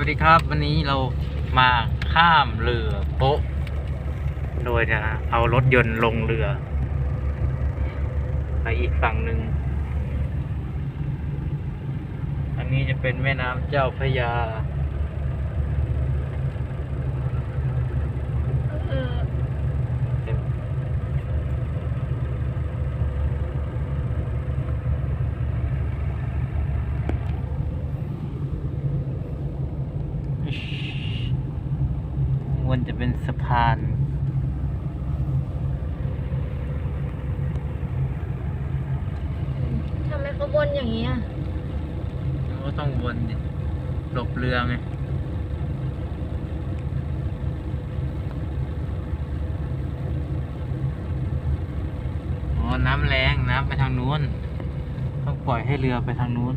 วัสดีครับ วันนี้เรามาข้ามเรือโป๊ะ โดยจะเอารถยนต์ลงเรือ ไปอีกฝั่งหนึ่ง อันนี้จะเป็นแม่น้ำเจ้าพระยา เออ ว นจะเป็นสะพานทำไมเขาบนอย่างนี้อะก็ต้องวนดิหลบเรือไงอ๋อน้ำแรงน้ำไปทางนู้น ต้องปล่อยให้เรือไปทางนู้น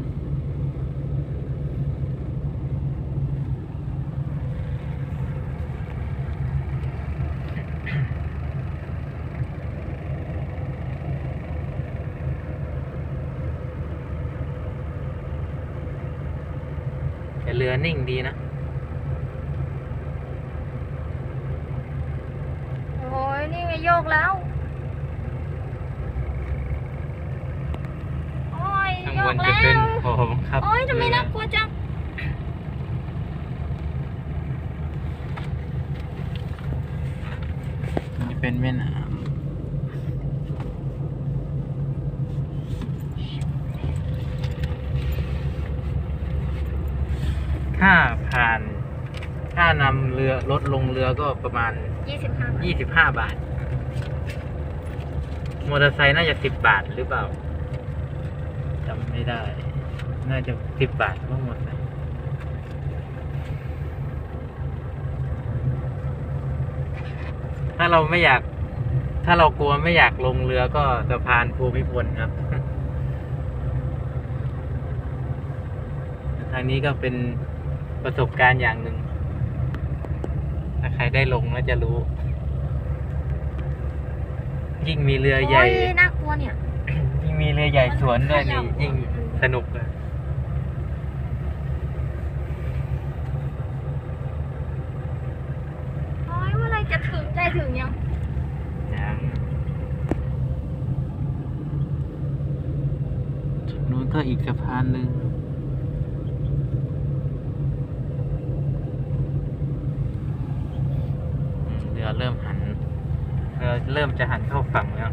แต่เรือนิ่งดีนะ โอ้ยนี่ไงโยกแล้ว โอ้ยข้างโยบกจะแล้เป็นว โอ้บังคับโอ้ยทำไมน่ากลัวจังจะเป็นแม่น้ำค่าผ่าน ค่านำเรือรถลงเรือก็ประมาณ 25ยี่สิบห้าบาท มอเตอร์ไซค์น่าจะสิบบาทหรือเปล่าจำไม่ได้ น่าจะสิบบาททั้งหมดเลยถ้าเราไม่อยาก ถ้าเรากลัวไม่อยากลงเรือก็สะพานภูมิพลครับ ทางนี้ก็เป็นประสบการณ์อย่างหนึ่ง ถ้าใครได้ลงแล้วจะรู้ ยิ่งมีเรือใหญ่โอ้ยน่ากลัวเนี่ย ยิ่งมีเรือใหญ่สวนด้วยนี่ยิ่งสนุกเลยโอ้ยเมื่อไหรจะถึงใจถึงยัง ยังจุดนู้นก็อีกสะพานหนึ่งอืม เรือเริ่มหันเรือเริ่มจะหันเข้าฝั่งแล้ว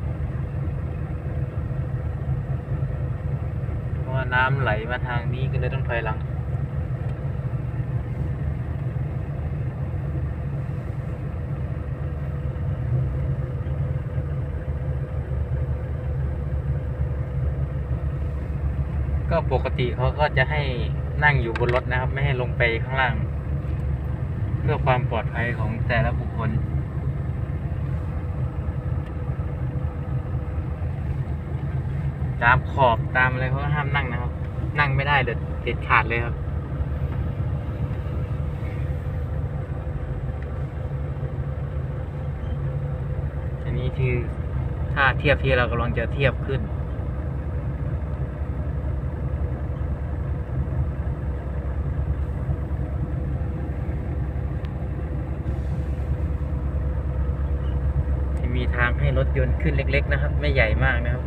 เพราะว่าน้ำไหลมาทางนี้ก็เลยต้องถอยหลังก็ปกติเขาก็จะให้นั่งอยู่บนรถนะครับ ไม่ให้ลงไปข้างล่าง เพื่อความปลอดภัยของแต่ละบุคคล ตามขอบตามอะไรเขาก็ห้ามนั่งนะครับ นั่งไม่ได้เด็ดเด็ดขาดเลยครับอันนี้คือถ้าเทียบที่เรากำลังจะเทียบขึ้นมีทางให้รถยนต์ขึ้นเล็ก ๆ นะครับ ไม่ใหญ่มากนะครับ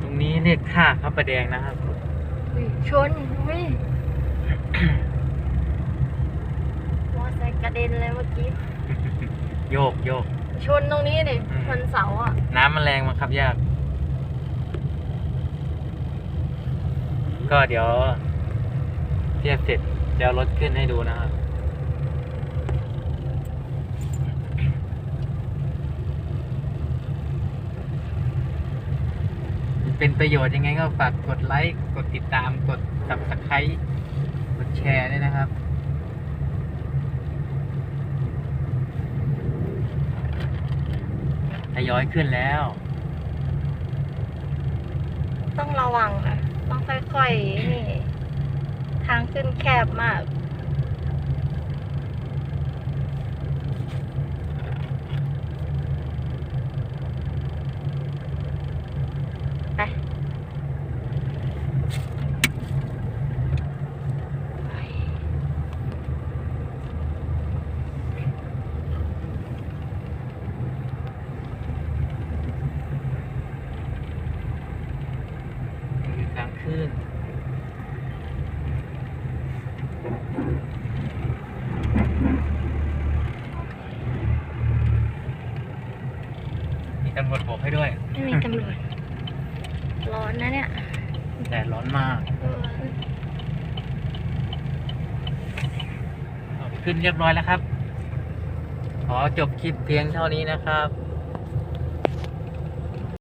ตรง นี้เรียกท่าพระประแดงนะครับ อุ๊ยชนอุ้ยมอไซค์กระเด็นเลยเมื่อกี้ โยกโยก ชนตรงนี้ดิอืม ชนเสาอะ น้ำมันแรงมาครับยาก ก็เดี๋ยวเทียบเสร็จเดี๋ยวรถขึ้นให้ดูนะครับ เป็นประโยชน์ยังไงก็ฝากกดไลค์ กดติดตาม กด subscribe กดแชร์ด้วยนะครับ ทยอยขึ้นแล้ว ต้องระวังนะต้องค่อยๆ นี่ ทางขึ้นแคบมาก อ ตำรวจ ร้อนนะเนี่ยแดดร้อนมาก ร้อนขึ้นเรียบร้อยแล้วครับ ขอจบคลิปเพียงเท่านี้นะครับ